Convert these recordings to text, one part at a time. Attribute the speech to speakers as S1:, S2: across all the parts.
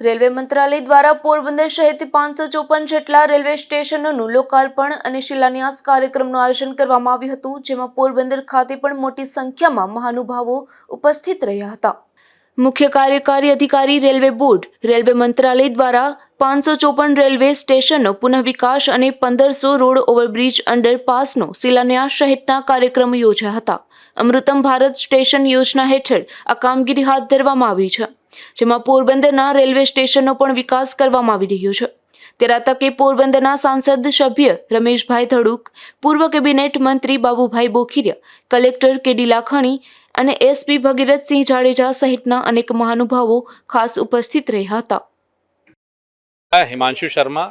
S1: Railway મંત્રાલય દ્વારા પોરબંદર સહિત પાંચસો ચોપન જેટલા રેલવે સ્ટેશનોનું લોકાર્પણ અને શિલાન્યાસ કાર્યક્રમનું આયોજન કરવામાં આવ્યું હતું, જેમાં પોરબંદર ખાતે પણ મોટી સંખ્યામાં મહાનુભાવો ઉપસ્થિત રહ્યા હતા. મુખ્ય કાર્યકારી અધિકારી, રેલવે બોર્ડ, રેલવે મંત્રાલય દ્વારા પાંચસો ચોપન રેલવે સ્ટેશનો પુનઃ વિકાસ અને પંદરસો રોડ ઓવરબ્રિજ અંડરપાસનો શિલાન્યાસ સહિતના કાર્યક્રમો યોજાયા હતા. અમૃતમ ભારત સ્ટેશન યોજના હેઠળ આ કામગીરી હાથ ધરવામાં આવી છે, જેમાં પોરબંદરના રેલવે સ્ટેશનનો પણ વિકાસ કરવામાં આવી રહ્યો છે. ત્યારે આ તકે પોરબંદરના સાંસદ સભ્ય રમેશભાઈ ધડુક, પૂર્વ કેબિનેટ મંત્રી Babubhai Bokhiriya, collector K D Lakhani અને એસપી ભગીરથસિંહ જાડેજા સહિતના અનેક મહાનુભાવો ખાસ ઉપસ્થિત રહ્યા હતા.
S2: हिमांशु शर्मा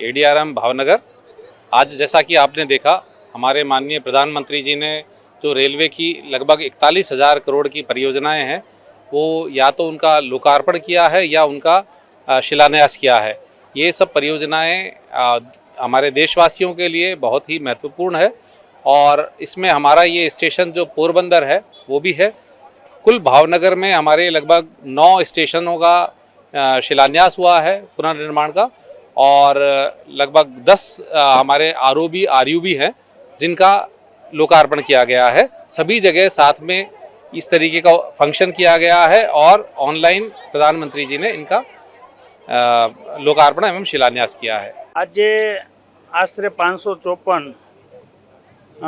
S2: एडीआरएम भावनगर। आज जैसा कि आपने देखा, हमारे माननीय प्रधानमंत्री जी ने जो रेलवे की लगभग इकतालीस हज़ार करोड़ की परियोजनाएँ हैं, वो या तो उनका लोकार्पण किया है या उनका शिलान्यास किया है। ये सब परियोजनाएँ हमारे देशवासियों के लिए बहुत ही महत्वपूर्ण है और इसमें हमारा ये स्टेशन जो पोरबंदर है, वो भी है। कुल भावनगर में हमारे लगभग नौ स्टेशनों का शिलान्यास हुआ है पुनर्निर्माण का और लगभग दस हमारे R O B R U B हैं जिनका लोकार्पण किया गया है सभी जगह साथ में इस तरीके का फंक्शन किया गया है और ऑनलाइन प्रधानमंत्री जी ने इनका अ, लोकार्पण एवं शिलान्यास किया है
S3: આજે આશરે પાંચસો ચોપન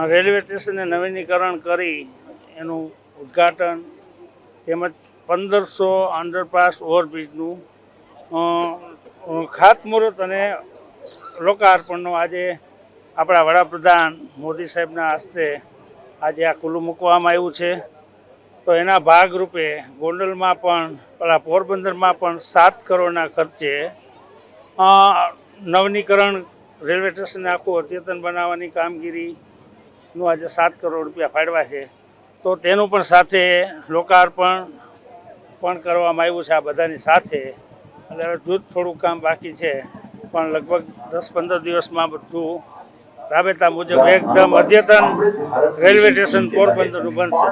S3: રેલવે સ્ટેશનને નવીનીકરણ કરી એનું ઉદ્ઘાટન તેમજ પંદરસો અંડરપાસ ઓવરબ્રિજનું ખાતમુહૂર્ત અને લોકાર્પણનો આજે આપણા વડાપ્રધાન મોદી સાહેબના હસ્તે આજે આ ખુલ્લું મૂકવામાં આવ્યું છે. તો એના ભાગરૂપે ગોંડલમાં પણ, પેલા પોરબંદરમાં પણ સાત કરોડના ખર્ચે નવનીકરણ રેલવે સ્ટેશનને આખું અદ્યતન બનાવવાની કામગીરીનું આજે સાત કરોડ રૂપિયા ફાળવા છે. તો તેનું પણ સાથે લોકાર્પણ પણ કરવામાં આવ્યું છે આ બધાની સાથે. એટલે હવે જૂથ થોડું કામ બાકી છે. પણ લગભગ દસ પંદર દિવસમાં બધું રાબેતા મુજબ એકદમ અદ્યતન રેલવે સ્ટેશન પોરબંદરનું બનશે.